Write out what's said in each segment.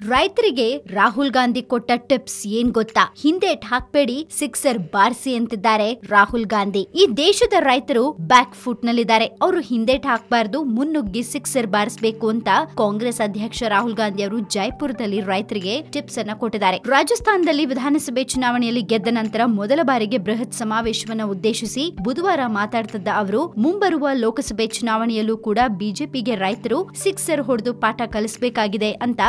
ರೈತರಿಗೆ ರಾಹುಲ್ ಗಾಂಧಿ ಕೊಟ್ಟ ಟಿಪ್ಸ್ ಏನ್ ಗೊತ್ತಾ? ಹಿಂದೆ ಹಾಕ್ಬೇಡಿ ಸಿಕ್ಸರ್, ಬಾರಿಸಿ ಅಂತಿದ್ದಾರೆ ರಾಹುಲ್ ಗಾಂಧಿ. ಈ ದೇಶದ ರೈತರು ಬ್ಯಾಕ್ ಫುಟ್ ನಲ್ಲಿದ್ದಾರೆ. ಅವರು ಹಿಂದೆ ಹಾಕ್ಬಾರ್ದು ಮುನ್ನುಗ್ಗಿ ಸಿಕ್ಸರ್ ಬಾರಿಸಬೇಕು ಅಂತ ಕಾಂಗ್ರೆಸ್ ಅಧ್ಯಕ್ಷ ರಾಹುಲ್ ಗಾಂಧಿ ಅವರು ಜೈಪುರದಲ್ಲಿ ರೈತರಿಗೆ ಟಿಪ್ಸ್ ಅನ್ನ ಕೊಟ್ಟಿದ್ದಾರೆ. ರಾಜಸ್ಥಾನದಲ್ಲಿ ವಿಧಾನಸಭೆ ಚುನಾವಣೆಯಲ್ಲಿ ಗೆದ್ದ ನಂತರ ಮೊದಲ ಬಾರಿಗೆ ಬೃಹತ್ ಸಮಾವೇಶವನ್ನ ಉದ್ದೇಶಿಸಿ ಬುಧವಾರ ಮಾತಾಡ್ತಿದ್ದ ಅವರು, ಮುಂಬರುವ ಲೋಕಸಭೆ ಚುನಾವಣೆಯಲ್ಲೂ ಕೂಡ ಬಿಜೆಪಿಗೆ ರೈತರು ಸಿಕ್ಸರ್ ಹೊಡೆದು ಪಾಠ ಕಲಿಸಬೇಕಾಗಿದೆ ಅಂತ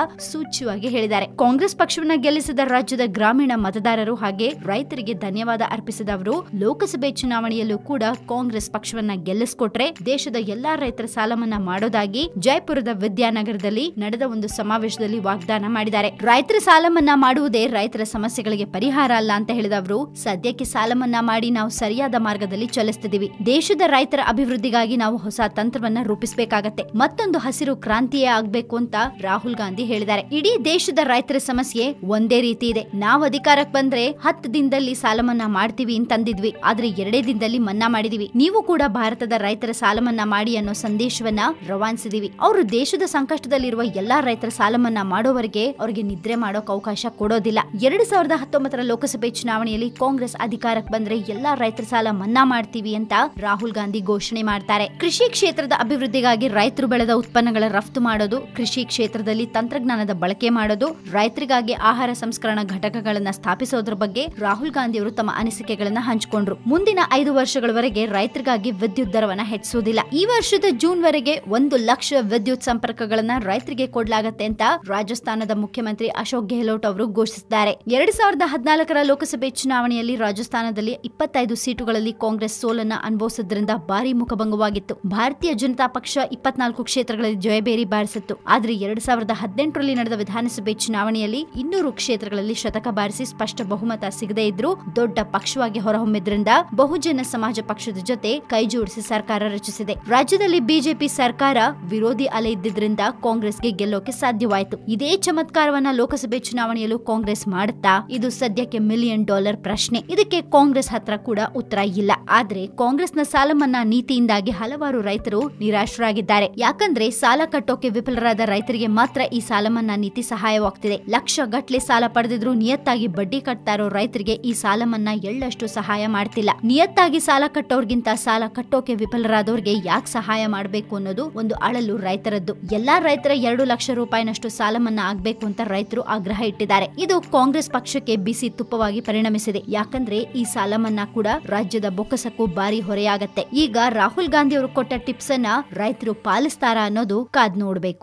ಸೂಚ್ಯವಾಗಿ ಹೇಳಿದ್ದಾರೆ. ಕಾಂಗ್ರೆಸ್ ಪಕ್ಷವನ್ನ ಗೆಲ್ಲಿಸಿದ ರಾಜ್ಯದ ಗ್ರಾಮೀಣ ಮತದಾರರು ಹಾಗೆ ರೈತರಿಗೆ ಧನ್ಯವಾದ ಅರ್ಪಿಸಿದ ಅವರು ಲೋಕಸಭೆ ಚುನಾವಣೆಯಲ್ಲೂ ಕೂಡ ಕಾಂಗ್ರೆಸ್ ಪಕ್ಷವನ್ನ ಗೆಲ್ಲಿಸಿಕೊಟ್ರೆ ದೇಶದ ಎಲ್ಲಾ ರೈತರ ಸಾಲ ಮನ್ನಾ ಮಾಡೋದಾಗಿ ಜೈಪುರದ ವಿದ್ಯಾನಗರದಲ್ಲಿ ನಡೆದ ಒಂದು ಸಮಾವೇಶದಲ್ಲಿ ವಾಗ್ದಾನ ಮಾಡಿದ್ದಾರೆ. ರೈತರ ಸಾಲ ಮನ್ನಾ ಮಾಡುವುದೇ ರೈತರ ಸಮಸ್ಯೆಗಳಿಗೆ ಪರಿಹಾರ ಅಲ್ಲ ಅಂತ ಹೇಳಿದ ಅವರು ಸದ್ಯಕ್ಕೆ ಸಾಲ ಮನ್ನಾ ಮಾಡಿ ನಾವು ಸರಿಯಾದ ಮಾರ್ಗದಲ್ಲಿ ಚಲಿಸ್ತಿದ್ದೀವಿ. ದೇಶದ ರೈತರ ಅಭಿವೃದ್ಧಿಗಾಗಿ ನಾವು ಹೊಸ ತಂತ್ರವನ್ನ ರೂಪಿಸಬೇಕಾಗತ್ತೆ. ಮತ್ತೊಂದು ಹಸಿರು ಕ್ರಾಂತಿಯೇ ಆಗ್ಬೇಕು ಅಂತ ರಾಹುಲ್ ಗಾಂಧಿ ಹೇಳಿದ್ದಾರೆ. ಇಡೀ ದೇಶದ ರೈತರ ಸಮಸ್ಯೆ ಒಂದೇ ರೀತಿ ಇದೆ. ನಾವು ಅಧಿಕಾರಕ್ಕೆ ಬಂದ್ರೆ ಹತ್ತು ದಿನದಲ್ಲಿ ಸಾಲ ಮನ್ನಾ ಮಾಡ್ತೀವಿ ಅಂತಂದಿದ್ವಿ ಆದ್ರೆ ಎರಡೇ ದಿನದಲ್ಲಿ ಮನ್ನಾ ಮಾಡಿದೀವಿ. ನೀವು ಕೂಡ ಭಾರತದ ರೈತರ ಸಾಲ ಮನ್ನಾ ಮಾಡಿ ಅನ್ನೋ ಸಂದೇಶವನ್ನ ರವಾನಿಸಿದೀವಿ. ಅವರು ದೇಶದ ಸಂಕಷ್ಟದಲ್ಲಿರುವ ಎಲ್ಲಾ ರೈತರ ಸಾಲ ಮನ್ನಾ ಮಾಡೋವರೆಗೆ ಅವರಿಗೆ ನಿದ್ರೆ ಮಾಡೋಕ್ ಅವಕಾಶ ಕೊಡೋದಿಲ್ಲ. ಎರಡ್ ಸಾವಿರದ ಹತ್ತೊಂಬತ್ತರ ಲೋಕಸಭೆ ಚುನಾವಣೆಯಲ್ಲಿ ಕಾಂಗ್ರೆಸ್ ಅಧಿಕಾರಕ್ಕೆ ಬಂದ್ರೆ ಎಲ್ಲಾ ರೈತರ ಸಾಲ ಮನ್ನಾ ಮಾಡ್ತೀವಿ ಅಂತ ರಾಹುಲ್ ಗಾಂಧಿ ಘೋಷಣೆ ಮಾಡ್ತಾರೆ. ಕೃಷಿ ಕ್ಷೇತ್ರದ ಅಭಿವೃದ್ಧಿಗಾಗಿ ರೈತರು ಬೆಳೆದ ಉತ್ಪನ್ನಗಳ ರಫ್ತು ಮಾಡೋದು ಕೃಷಿ ಕ್ಷೇತ್ರದಲ್ಲಿ ತಂತ್ರಜ್ಞಾನದ ಬಳಕೆ ಮಾಡೋದು, ರೈತರಿಗಾಗಿ ಆಹಾರ ಸಂಸ್ಕರಣಾ ಘಟಕಗಳನ್ನ ಸ್ಥಾಪಿಸೋದ್ರ ಬಗ್ಗೆ ರಾಹುಲ್ ಗಾಂಧಿ ಅವರು ತಮ್ಮ ಅನಿಸಿಕೆಗಳನ್ನ ಹಂಚಿಕೊಂಡ್ರು. ಮುಂದಿನ ಐದು ವರ್ಷಗಳವರೆಗೆ ರೈತರಿಗಾಗಿ ವಿದ್ಯುತ್ ದರವನ್ನ ಹೆಚ್ಚಿಸುವುದಿಲ್ಲ. ಈ ವರ್ಷದ ಜೂನ್ ವರೆಗೆ ಒಂದು ಲಕ್ಷ ವಿದ್ಯುತ್ ಸಂಪರ್ಕಗಳನ್ನ ರೈತರಿಗೆ ಕೊಡಲಾಗತ್ತೆ ಅಂತ ರಾಜಸ್ಥಾನದ ಮುಖ್ಯಮಂತ್ರಿ ಅಶೋಕ್ ಗೆಹ್ಲೋಟ್ ಅವರು ಘೋಷಿಸಿದ್ದಾರೆ. ಎರಡ್ ಸಾವಿರದ ಹದಿನಾಲ್ಕರ ಲೋಕಸಭೆ ಚುನಾವಣೆಯಲ್ಲಿ ರಾಜಸ್ಥಾನದಲ್ಲಿ ಇಪ್ಪತ್ತೈದು ಸೀಟುಗಳಲ್ಲಿ ಕಾಂಗ್ರೆಸ್ ಸೋಲನ್ನ ಅನುಭವಿಸಿದ್ರಿಂದ ಭಾರಿ ಮುಖಭಂಗವಾಗಿತ್ತು. ಭಾರತೀಯ ಜನತಾ ಪಕ್ಷ ಇಪ್ಪತ್ನಾಲ್ಕು ಕ್ಷೇತ್ರಗಳಲ್ಲಿ ಜಯಬೇರಿ ಬಾರಿಸಿತ್ತು. ಆದ್ರೆ ಎರಡ್ ಸಾವಿರದ ಹದಿನೆಂಟರಲ್ಲಿ ನಡೆದ ವಿಧಾನಸಭೆ ಚುನಾವಣೆಯಲ್ಲಿ ಇನ್ನೂರು ಕ್ಷೇತ್ರಗಳಲ್ಲಿ ಶತಕ ಬಾರಿಸಿ ಸ್ಪಷ್ಟ ಬಹುಮತ ಸಿಗದೇ ಇದ್ರೂ ದೊಡ್ಡ ಪಕ್ಷವಾಗಿ ಹೊರಹೊಮ್ಮಿದ್ರಿಂದ ಬಹುಜನ ಸಮಾಜ ಪಕ್ಷದ ಜೊತೆ ಕೈಜೋಡಿಸಿ ಸರ್ಕಾರ ರಚಿಸಿದೆ. ರಾಜ್ಯದಲ್ಲಿ ಬಿಜೆಪಿ ಸರ್ಕಾರ ವಿರೋಧಿ ಅಲೆ ಇದ್ದಿದ್ರಿಂದ ಕಾಂಗ್ರೆಸ್ಗೆ ಗೆಲ್ಲೋಕೆ ಸಾಧ್ಯವಾಯಿತು. ಇದೇ ಚಮತ್ಕಾರವನ್ನ ಲೋಕಸಭೆ ಚುನಾವಣೆಯಲ್ಲೂ ಕಾಂಗ್ರೆಸ್ ಮಾಡುತ್ತಾ? ಇದು ಸದ್ಯಕ್ಕೆ ಮಿಲಿಯನ್ ಡಾಲರ್ ಪ್ರಶ್ನೆ. ಇದಕ್ಕೆ ಕಾಂಗ್ರೆಸ್ ಹತ್ರ ಕೂಡ ಉತ್ತರ ಇಲ್ಲ. ಆದ್ರೆ ಕಾಂಗ್ರೆಸ್ನ ಸಾಲ ಮನ್ನಾ ನೀತಿಯಿಂದಾಗಿ ಹಲವಾರು ರೈತರು ನಿರಾಶರಾಗಿದ್ದಾರೆ. ಯಾಕಂದ್ರೆ ಸಾಲ ಕಟ್ಟೋಕೆ ವಿಫಲರಾದ ರೈತರಿಗೆ ಮಾತ್ರ ಈ ಸಾಲ ಮನ್ನಾ ನೀತಿ ಸಹಾಯವಾಗ್ತಿದೆ. ಲಕ್ಷ ಗಟ್ಲೆ ಸಾಲ ಪಡೆದಿದ್ರು ನಿಯತ್ತಾಗಿ ಬಡ್ಡಿ ಕಟ್ತಾ ಇರೋ ರೈತರಿಗೆ ಈ ಸಾಲ ಮನ್ನಾ ಎಳ್ಳಷ್ಟು ಸಹಾಯ ಮಾಡ್ತಿಲ್ಲ. ನಿಯತ್ತಾಗಿ ಸಾಲ ಕಟ್ಟೋರ್ಗಿಂತ ಸಾಲ ಕಟ್ಟೋಕೆ ವಿಫಲರಾದವ್ರಿಗೆ ಯಾಕೆ ಸಹಾಯ ಮಾಡಬೇಕು ಅನ್ನೋದು ಒಂದು ಅಳಲು ರೈತರದ್ದು. ಎಲ್ಲಾ ರೈತರ ಎರಡು ಲಕ್ಷ ರೂಪಾಯಿನಷ್ಟು ಸಾಲ ಮನ್ನಾ ಆಗ್ಬೇಕು ಅಂತ ರೈತರು ಆಗ್ರಹ ಇಟ್ಟಿದ್ದಾರೆ. ಇದು ಕಾಂಗ್ರೆಸ್ ಪಕ್ಷಕ್ಕೆ ಬಿಸಿ ತುಪ್ಪವಾಗಿ ಪರಿಣಮಿಸಿದೆ. ಯಾಕಂದ್ರೆ ಈ ಸಾಲ ಮನ್ನಾ ಕೂಡ ರಾಜ್ಯದ ಬೊಕ್ಕಸಕ್ಕೂ ಭಾರಿ ಹೊರೆಯಾಗತ್ತೆ. ಈಗ ರಾಹುಲ್ ಗಾಂಧಿ ಅವರು ಕೊಟ್ಟ ಟಿಪ್ಸ್ ಅನ್ನ ರೈತರು ಪಾಲಿಸ್ತಾರಾ ಅನ್ನೋದು ಕಾದ್ ನೋಡ್ಬೇಕು.